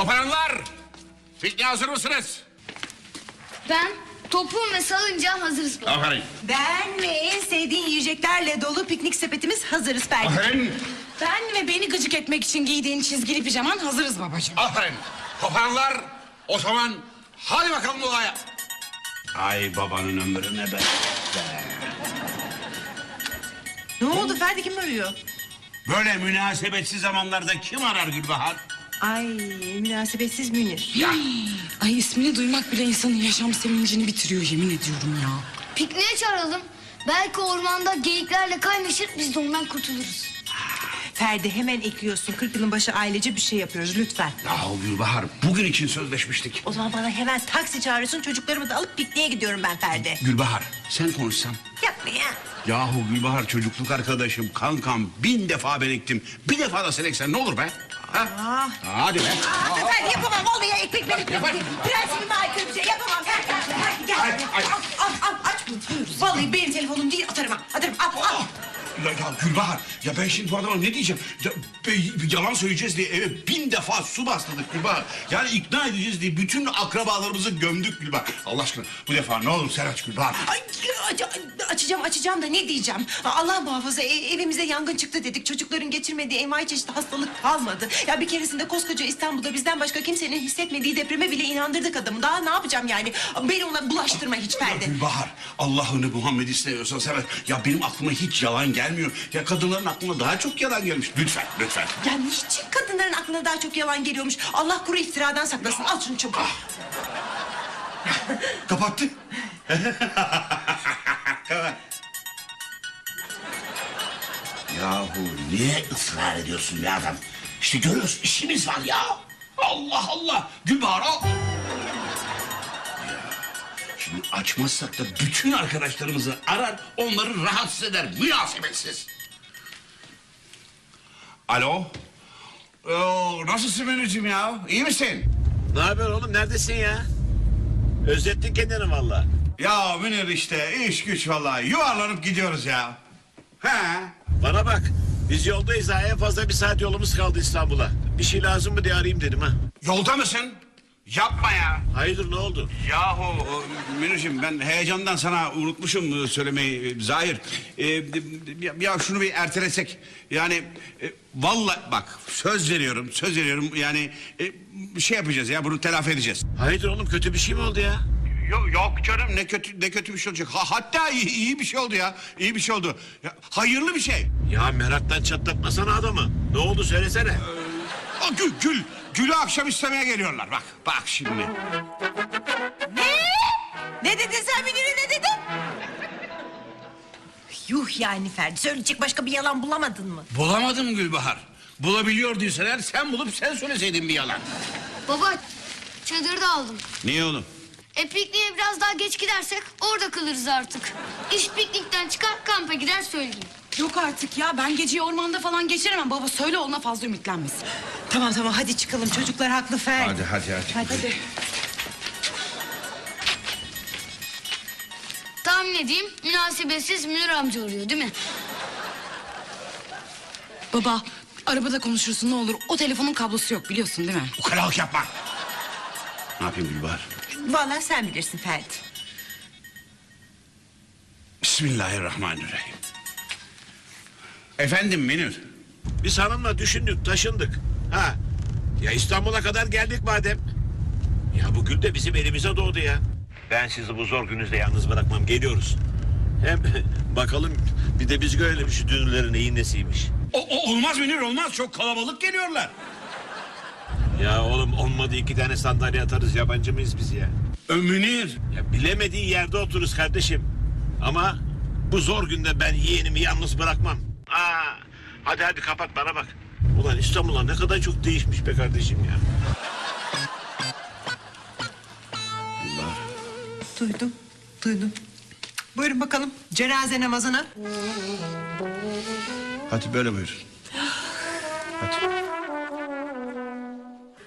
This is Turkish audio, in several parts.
Toparanlar! Pikniğe hazır mısınız? Ben topum ve salıncağı hazırız. baba. Aferin. Ben ve en sevdiğin yiyeceklerle dolu piknik sepetimiz hazırız Ferdi. Aferin. Ben ve beni gıcık etmek için giydiğin çizgili pijaman hazırız babacığım. Aferin. Toparanlar o zaman hadi bakalım olaya. Ay babanın ömrüne be. Ne oldu Ferdi kim arıyor? Böyle münasebetsiz zamanlarda kim arar Gülbahar? Ay münasebetsiz Münir. Ay ismini duymak bile insanın yaşam sevincini bitiriyor yemin ediyorum ya. Pikniğe çağıralım. Belki ormanda geyiklerle kaynaşır biz de ondan kurtuluruz. Ferdi hemen ekliyorsun. 40 yılın başı ailece bir şey yapıyoruz lütfen. Yahu Gülbahar bugün için sözleşmiştik. O zaman bana hemen taksi çağırıyorsun. Çocuklarımı da alıp pikniğe gidiyorum ben Ferdi. Gülbahar sen konuşsan. Yapma ya. Yahu Gülbahar çocukluk arkadaşım, kankam bin defa ben ektim. Bir defa da sen eksen ne olur be? Ha? Ah. Hadi be. Aa, Ferdi yapamam. Ya, ekmek benim. Yapar. Prensibime aykırı bir şey yapamam. Ferdi, Ferdi gel. Ay, ay. Al, al, al, aç bunu. Vallahi benim telefonum değil atarım ha. Atarım. Al, al. Ya, ya Gülbahar, ya ben şimdi bu adama ne diyeceğim? Ya, be- yalan söyleyeceğiz diye eve bin defa su bastırdık Gülbahar. Yani ikna edeceğiz diye bütün akrabalarımızı gömdük Gülbahar. Allah aşkına bu defa ne olur sen aç Gülbahar. Ay, aç- açacağım açacağım da ne diyeceğim? Allah muhafaza e- evimize yangın çıktı dedik. Çocukların geçirmediği envai çeşitli hastalık kalmadı. Ya bir keresinde koskoca İstanbul'da bizden başka kimsenin hissetmediği depreme bile inandırdık adamı. Daha ne yapacağım yani? Beni ona bulaştırma hiç Ya Ferdi. Gülbahar, Allah'ını Muhammed istemiyorsan sever. Ya benim aklıma hiç yalan gelmiyor. Ya kadınların aklına daha çok yalan gelmiş. Lütfen, lütfen. Ya niçin kadınların aklına daha çok yalan geliyormuş? Allah kuru iftiradan saklasın. Al şunu çabuk. Kapattı. Yahu niye ısrar ediyorsun be adam? İşte görüyorsun işimiz var ya. Allah Allah. Gülbahar al. Şimdi açmazsak da bütün arkadaşlarımızı arar, onları rahatsız eder. Münasebetsiz. Alo. Oo, nasılsın Münir'cim ya? İyi misin? Ne haber oğlum neredesin ya? Özlettin kendini valla. Ya Münir işte iş güç vallahi yuvarlanıp gidiyoruz ya. He. Bana bak biz yoldayız ha en fazla bir saat yolumuz kaldı İstanbul'a. Bir şey lazım mı diye arayayım dedim ha. Yolda mısın? Yapma ya. Hayırdır ne oldu? Yahu Münir'cim ben heyecandan sana unutmuşum söylemeyi Zahir. Ee, ya, ya şunu bir ertelesek. Yani e, vallahi bak söz veriyorum söz veriyorum yani e, bir şey yapacağız ya bunu telafi edeceğiz. Hayırdır oğlum kötü bir şey mi oldu ya? Yok, yok canım ne kötü ne kötü bir şey olacak. Ha, hatta iyi, iyi bir şey oldu ya. İyi bir şey oldu. Ya, hayırlı bir şey. Ya meraktan çatlatmasana adamı. Ne oldu söylesene. Aa, gül, gül. Gül'ü akşam istemeye geliyorlar. Bak, bak şimdi. Ne? Ne dedin sen Münir'e ne dedin? Yuh yani Ferdi. Söyleyecek başka bir yalan bulamadın mı? Bulamadım Gülbahar. Bulabiliyor değilseler sen bulup sen söyleseydin bir yalan. Baba çadırı da aldım. Niye oğlum? E pikniğe biraz daha geç gidersek orada kalırız artık. İş piknikten çıkar kampa gider söyleyeyim. Yok artık ya ben geceyi ormanda falan geçiremem. Baba söyle ona fazla ümitlenmesin. Tamam tamam hadi çıkalım. Çocuklar haklı Ferdi. hadi hadi. Hadi. Tahmin edeyim münasebetsiz Münir amca oluyor değil mi? Baba arabada konuşursun ne olur. O telefonun kablosu yok biliyorsun değil mi? Ukalalık yapma. Ne yapayım Gülbahar? Vallahi sen bilirsin Ferdi. Bismillahirrahmanirrahim. Efendim Münir. Biz hanımla düşündük taşındık. Ha. Ya İstanbul'a kadar geldik madem. Ya bu gül de bizim elimize doğdu ya. Ben sizi bu zor gününüzde yalnız bırakmam geliyoruz. Hem bakalım bir de biz görelim şu dünürlerin neyin nesiymiş. O, o- olmaz Münir olmaz. Çok kalabalık geliyorlar. Ya oğlum olmadı iki tane sandalye atarız yabancı mıyız biz ya? Ö, Münir. Ya bilemediği yerde otururuz kardeşim. Ama bu zor günde ben yeğenimi yalnız bırakmam. Aa, hadi hadi kapat bana bak. Ulan İstanbul'a ne kadar çok değişmiş be kardeşim ya. Duydum. Duydum. Buyurun bakalım. Cenaze namazına. Hadi böyle buyur. Hadi.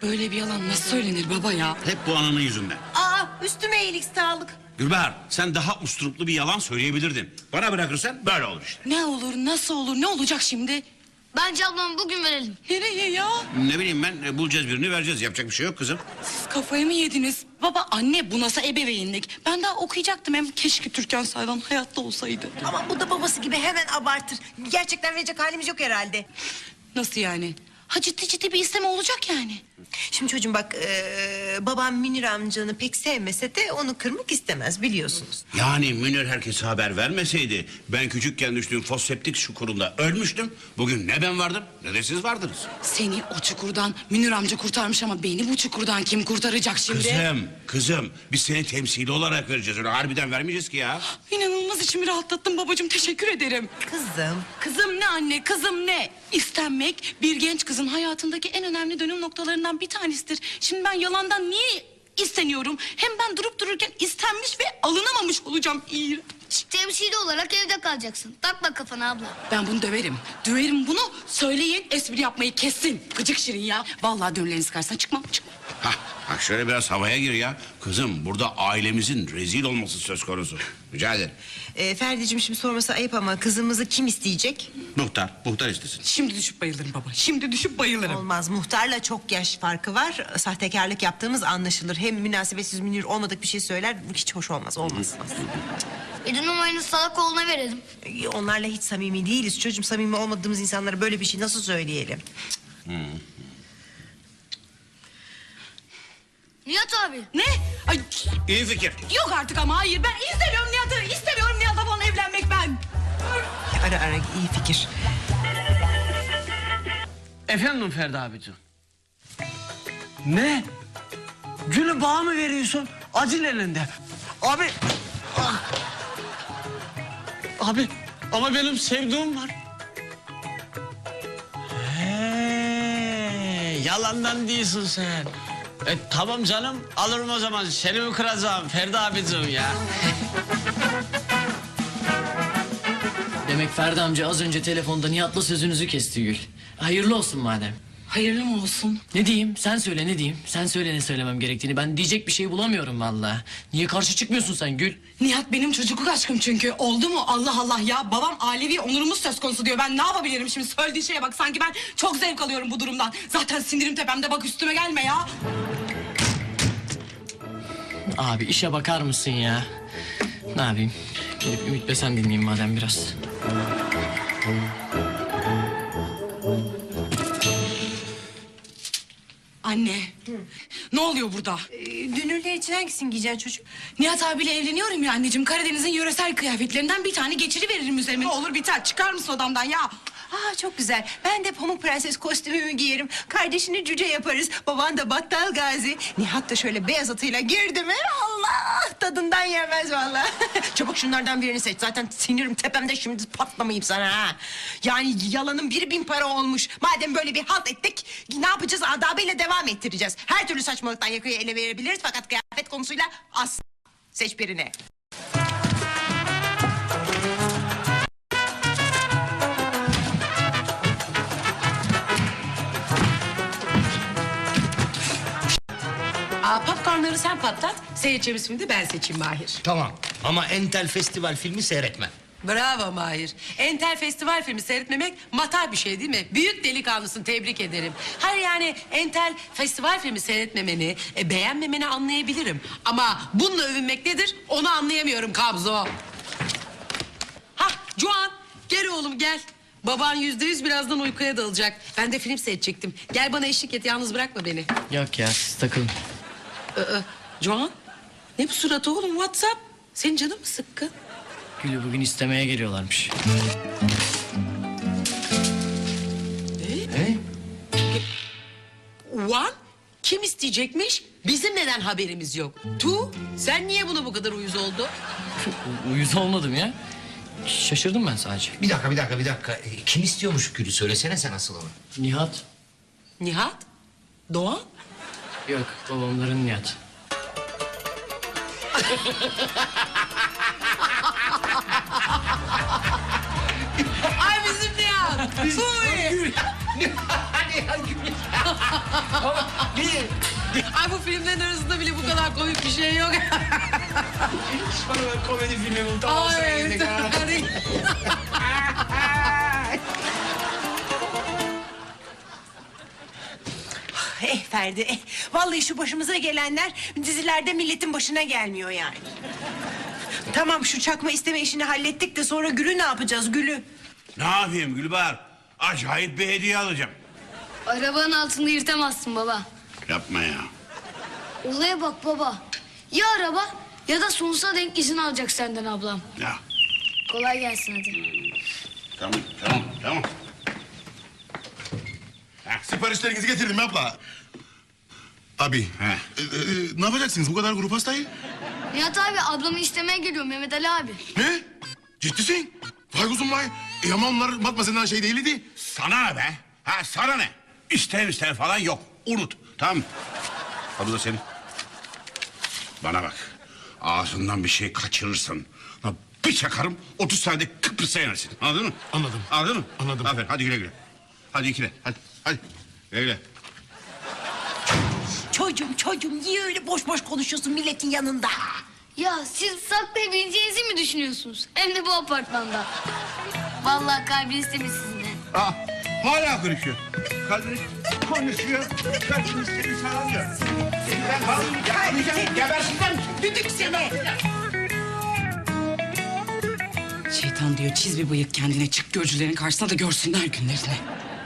Böyle bir yalan nasıl söylenir baba ya? Hep bu ananın yüzünden. Aa üstüme iyilik sağlık. Gülbahar sen daha usturuplu bir yalan söyleyebilirdin. Bana bırakırsan böyle olur işte. Ne olur nasıl olur ne olacak şimdi? Bence ablamı bugün verelim. Nereye ya? Ne bileyim ben e, bulacağız birini vereceğiz. Yapacak bir şey yok kızım. Siz kafayı mı yediniz? Baba anne bu nasıl ebeveynlik? Ben daha okuyacaktım hem keşke Türkan Saylan hayatta olsaydı. Ama bu da babası gibi hemen abartır. Gerçekten verecek halimiz yok herhalde. Nasıl yani? Ha ciddi ciddi bir isteme olacak yani. Şimdi çocuğum bak e, babam Münir amcanı pek sevmese de onu kırmak istemez biliyorsunuz. Yani Münir herkese haber vermeseydi ben küçükken düştüğüm foseptik çukurunda ölmüştüm. Bugün ne ben vardım ne de siz vardınız. Seni o çukurdan Münir amca kurtarmış ama beni bu çukurdan kim kurtaracak şimdi? Kızım, kızım biz seni temsili olarak vereceğiz. Öyle harbiden vermeyeceğiz ki ya. İnanılmaz içimi rahatlattın babacığım teşekkür ederim. Kızım Kızım ne anne kızım ne? İstenmek bir genç kızın hayatındaki en önemli dönüm noktalarından bir tanesidir. Şimdi ben yalandan niye isteniyorum? Hem ben durup dururken istenmiş ve alınamamış olacağım. İğrenç. Temsili olarak evde kalacaksın. Takma kafana abla. Ben bunu döverim. Döverim bunu. Söyleyin espri yapmayı kessin. Gıcık şirin ya. Vallahi dönleriniz karşısına çıkmam çıkmam. Bak şöyle biraz havaya gir ya. Kızım burada ailemizin rezil olması söz konusu. Rica ederim. e, Ferdi'cim şimdi sorması ayıp ama kızımızı kim isteyecek? Muhtar, muhtar istesin. Şimdi düşüp bayılırım baba. Şimdi düşüp bayılırım. Olmaz muhtarla çok yaş farkı var. Sahtekarlık yaptığımız anlaşılır. Hem münasebetsiz Münir olmadık bir şey söyler. Bu hiç hoş olmaz. Olmaz. De numaranı salak oğluna verelim. E, Onlarla hiç samimi değiliz. Çocuğum samimi olmadığımız insanlara böyle bir şey nasıl söyleyelim? Nihat abi. Ne? Ay, İyi fikir. yok artık ama hayır. Ben istemiyorum Nihat'ı. İstemiyorum Nihat'la falan evlenmek ben. Ara ara iyi fikir. Efendim Ferdi abicim. Ne? Gülü bağ mı veriyorsun? Acil elinde. Abi. ah. Abi ama benim sevduğum var. He, yalandan değilsin sen. E, tamam canım alırım o zaman seni mi kıracağım Ferdi abicim ya. Demek Ferdi amca az önce telefonda Nihat'la sözünüzü kesti Gül. Hayırlı olsun madem. Hayırlı mı olsun? Ne diyeyim? Sen söyle ne diyeyim? Sen söyle ne söylemem gerektiğini. Ben diyecek bir şey bulamıyorum vallahi. Niye karşı çıkmıyorsun sen Gül? Nihat benim çocukluk aşkım çünkü. Oldu mu? Allah Allah ya. Babam Alevi onurumuz söz konusu diyor. Ben ne yapabilirim şimdi? Söylediği şeye bak. Sanki ben çok zevk alıyorum bu durumdan. Zaten sinirim tepemde. Bak üstüme gelme ya. Abi işe bakar mısın ya? Ne yapayım? Gelip Ümit Besen dinleyeyim madem biraz. Anne. Ne oluyor burada? E, dünürler için hangisini giyeceksin çocuk? Nihat abiyle evleniyorum ya anneciğim. Karadeniz'in yöresel kıyafetlerinden bir tane geçiri veririm üzerime. Ne olur biter. Çıkar mısın odamdan ya? Aa çok güzel. Ben de Pamuk Prenses kostümümü giyerim. Kardeşini cüce yaparız. Baban da Battal Gazi. Nihat da şöyle beyaz atıyla girdi mi? Allah tadından yenmez vallahi. Çabuk şunlardan birini seç. Zaten sinirim tepemde şimdi patlamayayım sana ha. Yani yalanın bir bin para olmuş. Madem böyle bir halt ettik ne yapacağız? Adabıyla devam ettireceğiz. Her türlü saçmalıktan yakayı ele verebiliriz. Fakat kıyafet konusuyla as. Seç birini. Popcornları sen patlat. Seyredeceğimiz filmi de ben seçeyim Mahir. Tamam ama Entel Festival filmi seyretme. Bravo Mahir. Entel Festival filmi seyretmemek mata bir şey değil mi? Büyük delikanlısın tebrik ederim. Hayır yani Entel Festival filmi seyretmemeni, e, beğenmemeni anlayabilirim. Ama bununla övünmek nedir onu anlayamıyorum Kabzo. Ha Juan gel oğlum gel. Baban yüzde yüz birazdan uykuya dalacak. Ben de film seyredecektim. Gel bana eşlik et yalnız bırakma beni. Yok ya siz takılın. Aa, Juan ne bu suratı oğlum WhatsApp? Senin canın mı sıkkın? Gül'ü bugün istemeye geliyorlarmış. Juan kim isteyecekmiş? Bizim neden haberimiz yok? Tu sen niye buna bu kadar uyuz oldu? Uyuz olmadım ya. Şaşırdım ben sadece. Bir dakika bir dakika bir dakika. E, Kim istiyormuş Gül'ü söylesene sen asıl onu. Nihat. Nihat? Doğan? Yok babamların Nihat. Ay bizim Nihat. Fuy. Ay bu filmlerin arasında bile bu kadar komik bir şey yok. komedi filmi bu. Ay evet. Ferdi, eh. Vallahi şu başımıza gelenler dizilerde milletin başına gelmiyor yani. Tamam şu çakma isteme işini hallettik de sonra Gül'ü ne yapacağız Gül'ü? Ne yapayım Gülbahar? Acayip bir hediye alacağım. Arabanın altında yırtamazsın baba. Yapma ya. Olaya bak baba. Ya araba ya da sonsuza denk izin alacak senden ablam. Ya Kolay gelsin hadi. tamam tamam tamam. Siparişlerinizi getirdim abla. Abi, e, e, ne yapacaksınız bu kadar grup hastayı? Nihat abi ablamı istemeye geliyor Mehmet Ali abi. Ne? Ciddisin? Vay kuzum vay. E ama onlar matmasından şey değildi. Sana ne be? Ha sana ne? İster ister falan yok. Unut. Tamam mı? Bu da senin. Bana bak. Ağzından bir şey kaçırırsın. Ha, bir çakarım 30 saniyede Kıbrıs'a inersin. Anladın mı? Anladım. Anladın mı? Anladım. Aferin hadi güle güle. Hadi ikile. Hadi. Hadi. Güle güle. Çocuğum çocuğum niye öyle boş boş konuşuyorsun milletin yanında? Ya siz saklayabileceğinizi mi düşünüyorsunuz? Hem de bu apartmanda. Vallahi kalbiniz temiz sizinle. Aa, hala konuşuyor. Kalbini konuşuyor. Kalbini seni sağlıyor. Ben vallahi yakalayacağım. Gebersinden Düdük seni. Şeytan diyor çiz bir bıyık kendine çık gözcülerin karşısına da görsünler günlerini.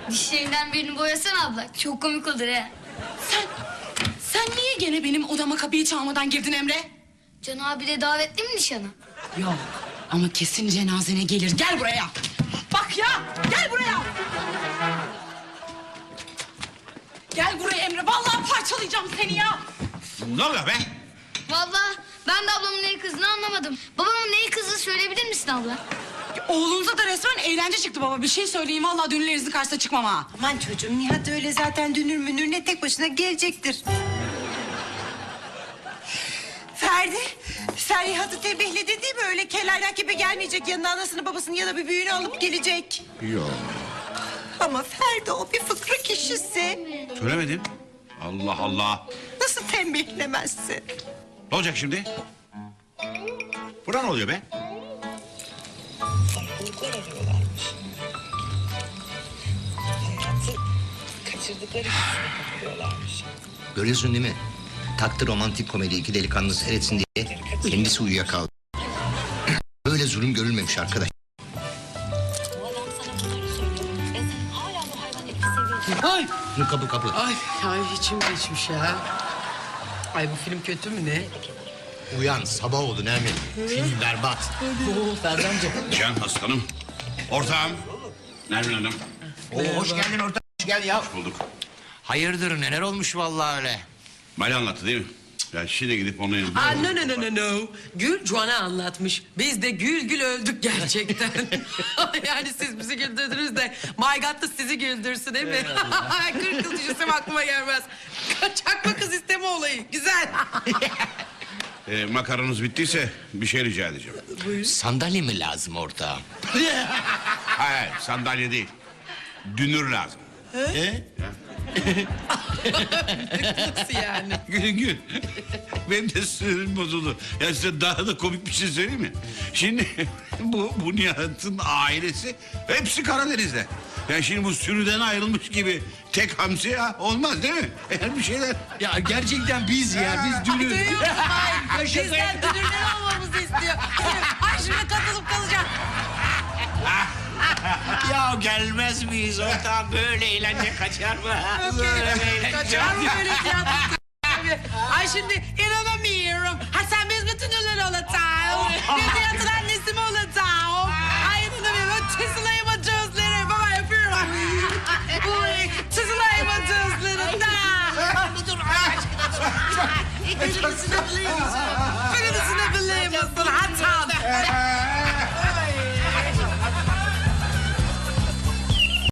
Dişlerinden birini boyasana abla. Çok komik olur he. Sen niye gene benim odama kapıyı çalmadan girdin Emre? Can abi de davetli mi nişana? Yok ama kesin cenazene gelir. Gel buraya. Bak ya gel buraya. Gel buraya Emre. Vallahi parçalayacağım seni ya. Ne oluyor be? Vallahi ben de ablamın neyi kızını anlamadım. Babamın neyi kızı söyleyebilir misin abla? Oğlunuza da resmen eğlence çıktı baba. Bir şey söyleyeyim vallahi dünlerinizin karşısına çıkmam ha. Aman çocuğum Nihat öyle zaten dünür münür ne tek başına gelecektir. Ferdi, tembihledin değil mi? Öyle kelaynak gibi gelmeyecek yanına anasını babasını ya da bir büyüğünü alıp gelecek. Yok. Ama Ferdi o bir fıkra kişisi. Söylemedim. Allah Allah. Nasıl tembihlemezsin? Ne olacak şimdi? Buna ne oluyor be? Görüyorsun değil mi? Taktı romantik komedi iki delikanlı seyretsin diye kendisi uyuyakaldı. Böyle zulüm görülmemiş arkadaş. Ay, kapı kapı. ay, ay içim geçmiş ya. Ay bu film kötü mü ne? Uyan sabah oldu Nermin. Film berbat. Oo amca. Can aslanım. Ortağım. Nermin Hanım. Oo, hoş geldin orta. Hoş geldin ya. Bulduk. Hayırdır neler olmuş vallahi öyle. Mali anlattı değil mi? Ya şimdi gidip onun yanına... Aa, no no no no no. Gül Juan'a anlatmış. Biz de gül gül öldük gerçekten. yani siz bizi güldürdünüz de My God da sizi güldürsün değil mi? 40 yıl düşünsem aklıma gelmez. Çakma kız isteme olayı. Güzel. Ee, makaranız bittiyse bir şey rica edeceğim. Sandalye mi lazım ortağım? Hayır sandalye değil. Dünür lazım. Nasıl yani? Gülün gül. Benim de sinirim bozuldu. Ya size daha da komik bir şey söyleyeyim mi? Şimdi bu, bu Nihat'ın ailesi hepsi Karadeniz'de. Yani şimdi bu sürüden ayrılmış gibi tek hamsi ya olmaz değil mi? Eğer bir şeyler... Ya gerçekten biz ya biz dünür. Duyuyor musun? Ay, Bizden dünürler olmamızı istiyor. Ay şimdi katılıp kalacağım. Ya gelmez miyiz ortam böyle eğlence kaçar mı? Böyle bir eğlence. Kaçar mı böyle tiyatro? Ay şimdi inanamıyorum. Ha sen biz bütün dünürler olacağız. Bir tiyatro annesi mi olacağım? Ay inanamıyorum. Çizilayım o gözleri. Baba yapıyorum. Uy, Çizilayım o gözleri. Da. Bir dur. Ay, Beni